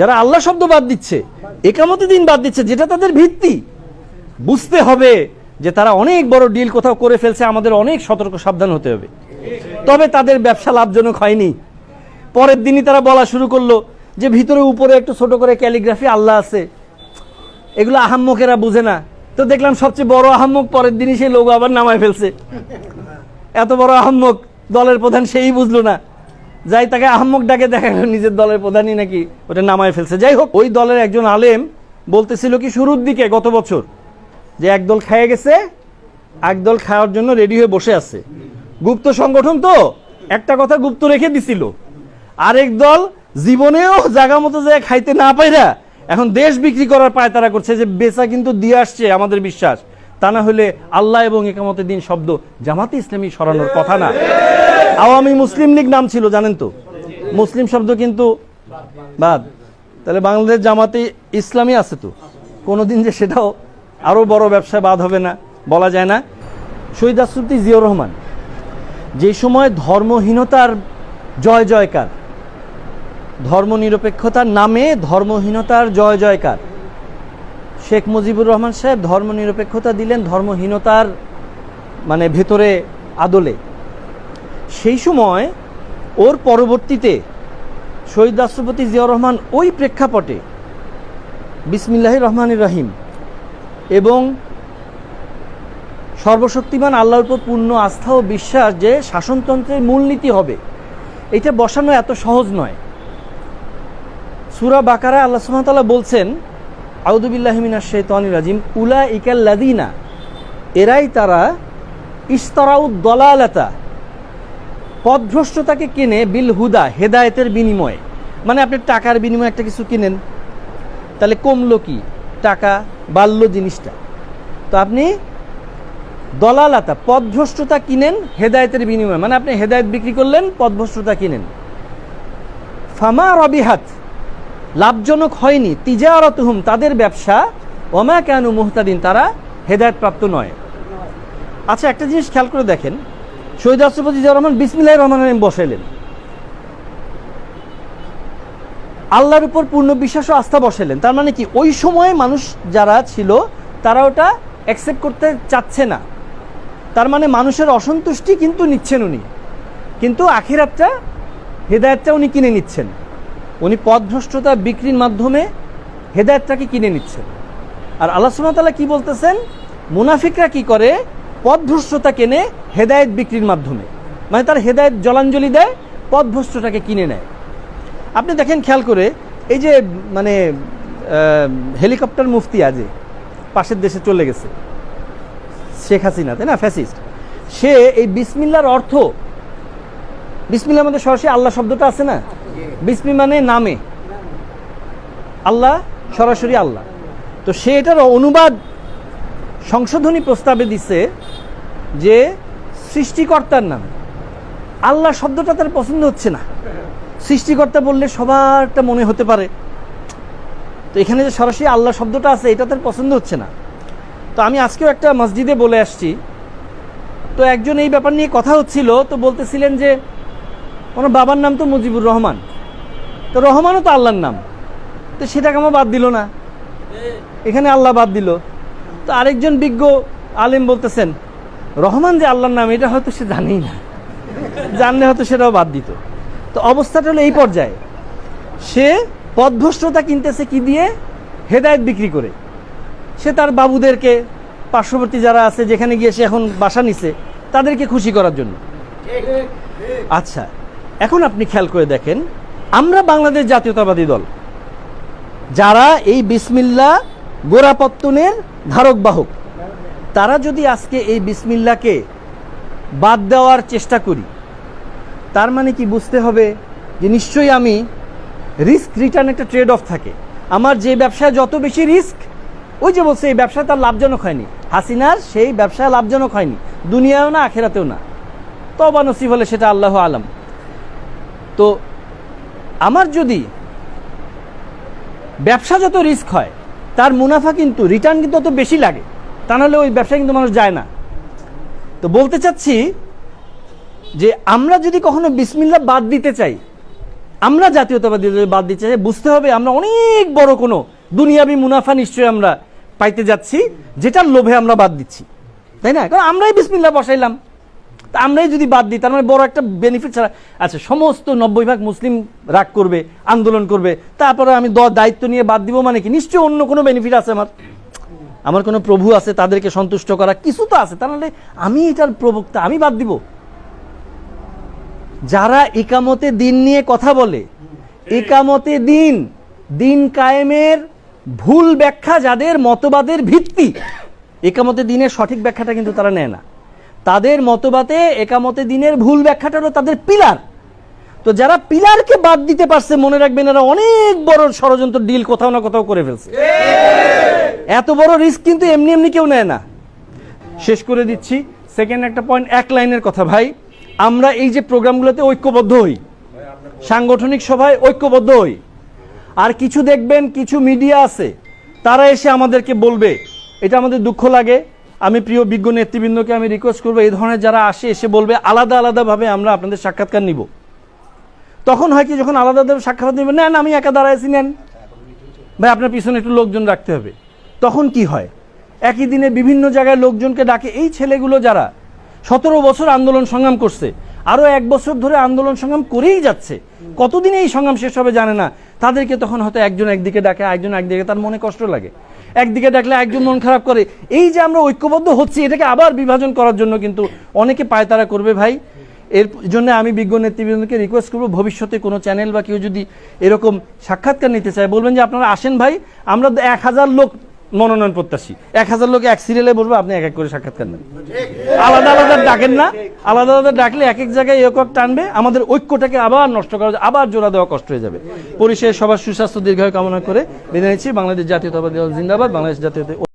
যারা আল্লাহ শব্দ বাদ দিচ্ছে, একামতে দিন বাদ দিচ্ছে, যেটা তাদের ভিত্তি। বুঝতে হবে যে তারা অনেক বড় ডিল কোথাও করে ফেলছে, আমাদের অনেক সতর্ক, সাবধান হতে হবে। তবে তাদের ব্যবসা লাভজনক হয়নি। পরের দিনই তারা বলা শুরু করল যে ভিতরে উপরে একটু ছোট করে ক্যালিগ্রাফি আল্লাহ আছে। এগুলো আহাম্মকেরা বুঝে না। তো দেখলাম সবচেয়ে বড় আহাম্মক পরের দিনই সেই লোক আবার নামায় ফেলছে। এত বড় আহাম্মক, দলের প্রধান সেই বুঝলো না। যাই তাকে আহম্মক ডাকে দেখা গেল, নিজের দলের প্রধানই নাকি ওটা নামায় ফেলছে। যাই হোক, ওই দলের একজন আলেম বলতেছিল কি, শুরুর দিকে গত বছর যে একদল খেয়ে গেছে, একদল খাওয়ার জন্য রেডি হয়ে বসে আছে। গুপ্ত সংগঠন তো, একটা কথা গুপ্ত রেখে দিছিল। আরেক দল জীবনেও জায়গা মতো যে খাইতে না পাইরা এখন দেশ বিক্রি করার পায় তারা করছে যে বেচা কিন্তু দিয়ে আসছে আমাদের বিশ্বাস। তা না হলে আল্লাহ এবং একামতের দিন শব্দ জামাতে ইসলামী সরানোর কথা না। আওয়ামী মুসলিম লীগ নাম ছিল, জানেন তো? মুসলিম শব্দ কিন্তু বাদ। তাহলে বাংলাদেশ জামাতে ইসলামী আছে তো? কোনোদিন যে সেটাও আরও বড় ব্যবসায় বাদ হবে না, বলা যায় না। শহীদ আসরুদ্দি জিয়র রহমান, যে সময় ধর্মহীনতার জয় জয়কার, ধর্মনিরপেক্ষতার নামে ধর্মহীনতার জয় জয়কার, শেখ মুজিবুর রহমান সাহেব ধর্মনিরপেক্ষতা দিলেন ধর্মহীনতার মানে ভেতরে আদলে। সেই সময় ওর পরবর্তীতে শহীদ রাষ্ট্রপতি জিয়াউর রহমান ওই প্রেক্ষাপটে বিসমিল্লাহ রহমান রহিম এবং সর্বশক্তিমান আল্লাহর উপর পূর্ণ আস্থা ও বিশ্বাস যে শাসনতন্ত্রের মূলনীতি হবে, এটা বসানো এত সহজ নয়। সুরা বাকারা আল্লাহ সুহামতাল্লাহ বলছেন আউদুবিল্লাহমিনা শেতানি রাজিম উলা ইকাল্লাদিনা এরাই তারা ইস্তারাউদ দলালাতা পথভ্রষ্টতাকে কিনে বিল হুদা, হেদায়েতের বিনিময়ে। মানে আপনি টাকার বিনিময়ে একটা কিছু কিনেন, তাহলে কমলো কি? টাকা বাড়ল জিনিসটা। তো আপনি দলালাতা, পথভ্রষ্টতা কিনেন, হেদায়তের বিনিময়ে। মানে আপনি হেদায়েত বিক্রি করলেন, পথভ্রষ্টতা কিনেন। ফামা রবিহাত, লাভজনক হয়নি তিজারত হুম তাদের ব্যবসা, ওমা কেন মুহতাদিন, তারা হেদায়তপ্রাপ্ত নয়। আচ্ছা একটা জিনিস খেয়াল করে দেখেন। শহীদ রাষ্ট্রপতি জিয়া রহমান বিসমিল্লাহ রহমান রহিম বসাইলেন। আল্লাহর উপর পূর্ণ বিশ্বাস ও আস্থা বসাইলেন। তার মানে কি? ওই সময়ে মানুষ যারা ছিল, তারা ওটা অ্যাকসেপ্ট করতে চাচ্ছে না। তার মানে মানুষের অসন্তুষ্টি কিন্তু নিচ্ছেন উনি। কিন্তু আখিরাতটা, হেদায়তটা উনি কিনে নিচ্ছেন। উনি পথভ্রষ্টতা বিক্রির মাধ্যমে হেদায়তটাকে কিনে নিচ্ছেন। আর আল্লাহ সুমতাল্লাহ কি বলতেছেন? মুনাফিকরা কি করে? পথভ্রষ্টতা কেনে হেদায়েত বিক্রির মাধ্যমে। মানে তার হেদায়েত জলাঞ্জলি দেয় পথভ্রষ্টটাকে কিনে নেয়। আপনি দেখেন, খেয়াল করে, এই যে মানে হেলিকপ্টার মুফতি আজে পাশের দেশে চলে গেছে। শেখ হাসিনা, তাই না? ফ্যাসিস্ট। সে এই বিসমিল্লার অর্থ বিসমিল্লার মধ্যে সরাসরি আল্লাহ শব্দটা আছে না? বিসমি মানে নামে। আল্লাহ সরাসরি আল্লাহ। তো সে এটার অনুবাদ সংশোধনী প্রস্তাবে দিছে যে সৃষ্টিকর্তার নাম। আল্লাহ শব্দটা তার পছন্দ হচ্ছে না। সৃষ্টিকর্তা বললে সবারটা মনে হতে পারে। তো এখানে যে সরাসরি আল্লাহ শব্দটা আছে, এটা তার পছন্দ হচ্ছে না। তো আমি আজকেও একটা মসজিদে বলে আসছি। তো একজন এই ব্যাপার নিয়ে কথা হচ্ছিল, তো বলতেছিলেন যে ওনার বাবার নাম তো মুজিবুর রহমান। তো রহমানও তো আল্লাহর নাম। তো সেটাকে আমার বাদ দিল না। এখানে আল্লাহ বাদ দিল। তো আরেকজন বিজ্ঞ আলেম বলতেছেন, রহমান যে আল্লাহর নাম, এটা হয়তো সে জানেই না। জানলে হয়তো সেটাও বাদ দিত। তো অবস্থাটা হলো এই পর্যায়ে। সে পথভ্রষ্টতা কিনতেছে কি দিয়ে? হেদায়েত বিক্রি করে। সে তার বাবুদেরকে, পার্শ্ববর্তী যারা আছে, যেখানে গিয়ে সে এখন বাসা নিছে, তাদেরকে খুশি করার জন্য। আচ্ছা এখন আপনি খেয়াল করে দেখেন, আমরা বাংলাদেশ জাতীয়তাবাদী দল, যারা এই বিসমিল্লা গোড়াপত্তনের ধারক বাহক। তারা যদি আজকে এই বিসমিল্লাকে বাদ দেওয়ার চেষ্টা করি, তার মানে কি বুঝতে হবে যে নিশ্চয়ই আমি রিস্ক রিটার্ন একটা ট্রেড অফ থাকে। আমার যে ব্যবসায় যত বেশি রিস্ক ওই যে বলছে, এই ব্যবসা তার লাভজনক হয়নি। হাসিনার সেই ব্যবসা লাভজনক হয়নি। দুনিয়ায়ও না, আখেরাতেও না। তবা নসিব হলে সেটা আল্লাহ আলম। তো আমার যদি ব্যবসা যত রিস্ক হয় তার মুনাফা কিন্তু রিটার্ন কিন্তু অত বেশি লাগে। তা নাহলে ওই ব্যবসায় কিন্তু মানুষ যায় না। তো বলতে চাচ্ছি যে আমরা যদি কখনো বিসমিল্লা বাদ দিতে চাই, আমরা জাতীয়তাবাদী দল বাদ দিতে চাই, বুঝতে হবে আমরা অনেক বড় কোনো দুনিয়াবি মুনাফা নিশ্চয়ই আমরা পাইতে যাচ্ছি, যেটার লোভে আমরা বাদ দিচ্ছি। তাই না? কারণ আমরাই বিসমিল্লা বসাইলাম। তা আমরাই যদি বাদ দিই, তার মানে বড় একটা বেনিফিট ছাড়া। আচ্ছা সমস্ত নব্বই ভাগ মুসলিম রাগ করবে, আন্দোলন করবে, তারপরে আমি দ- দায়িত্ব নিয়ে বাদ দিব মানে কি? নিশ্চয়ই অন্য কোনো বেনিফিট আছে আমার। আমার কোনো প্রভু আছে, তাদেরকে সন্তুষ্ট করা, কিছু তো আছে। তাহলে আমি এটার প্রবক্তা, আমি বাদ দিব। যারা একামতে দিন নিয়ে কথা বলে, একামতে দিন দিন কায়েমের ভুল ব্যাখ্যা যাদের মতবাদের ভিত্তি, একামতে দিনের সঠিক ব্যাখ্যাটা কিন্তু তারা নেয় না। তাদের মতবাদে একামতে দিনের ভুল ব্যাখ্যাটা হলো তাদের পিলার। তো যারা পিলারকে বাদ দিতে পারছে, মনে রাখবেন এরা অনেক বড় ষড়যন্ত্র ডিল কোথাও না কোথাও করে ফেলছে। এত বড় রিস্ক কিন্তু এমনি এমনি কেউ নেয় না। শেষ করে দিচ্ছি। সেকেন্ড একটা পয়েন্ট এক লাইনের কথা ভাই। আমরা এই যে প্রোগ্রামগুলোতে ঐক্যবদ্ধ হই, সাংগঠনিক সভায় ঐক্যবদ্ধ হই, আর কিছু দেখবেন, কিছু মিডিয়া আছে, তারা এসে আমাদেরকে বলবে, এটা আমাদের দুঃখ লাগে। আমি প্রিয় বিজ্ঞ নেতৃবৃন্দকে আমি রিকোয়েস্ট করব, এই ধরনের যারা আসে, এসে বলবে, আলাদা আলাদাভাবে আমরা আপনাদের সাক্ষাৎকার নিব। তখন হয় কি, যখন আলাদা সাক্ষাৎকার নেবেন নেন, আমি একা দাঁড়াইছি, নেন। ভাই, আপনার পিছনে একটু লোকজন রাখতে হবে। তখন কি হয়? একই দিনে বিভিন্ন জায়গায় লোকজনকে ডাকে। এই ছেলেগুলো যারা সতেরো বছর আন্দোলন সংগ্রাম করছে আরও এক বছর ধরে আন্দোলন সংগ্রাম করেই যাচ্ছে, কতদিনে এই সংগ্রাম শেষ হবে জানে না। তাদেরকে তখন হয়তো একজন একদিকে ডাকে একজন একদিকে, তার মনে কষ্ট লাগে। একদিকে ডাকলে একজন মন খারাপ করে। এই যে আমরা ঐক্যবদ্ধ হচ্ছি, এটাকে আবার বিভাজন করার জন্য কিন্তু অনেকে পায়তারা করবে ভাই। এর জন্য আমি বিজ্ঞ নেতৃবৃন্দকে রিকোয়েস্ট করব, ভবিষ্যতে কোনো চ্যানেল বা কেউ যদি এরকম সাক্ষাৎকার নিতে চায়, বলবেন যে আপনারা আসেন ভাই, আমরা এক হাজার লোক মনোনয়ন প্রত্যাশী। এক হাজার লোক এক সিরিয়ালে বলব আপনি এক এক করে সাক্ষাৎকার নেন। আলাদা আলাদা ডাকেন না, আলাদা আলাদা ডাকলে এক এক জায়গায় একক টানবে, আমাদের ঐক্যটাকে আবার নষ্ট করা আবার জোড়া দেওয়া কষ্ট হয়ে যাবে। পরিশেষ সবার সুস্বাস্থ্য, দীর্ঘায়ু কামনা করে বিদায় নিচ্ছি। বাংলাদেশ জাতীয়তাবাদী দল জিন্দাবাদ, বাংলাদেশ জাতীয়তা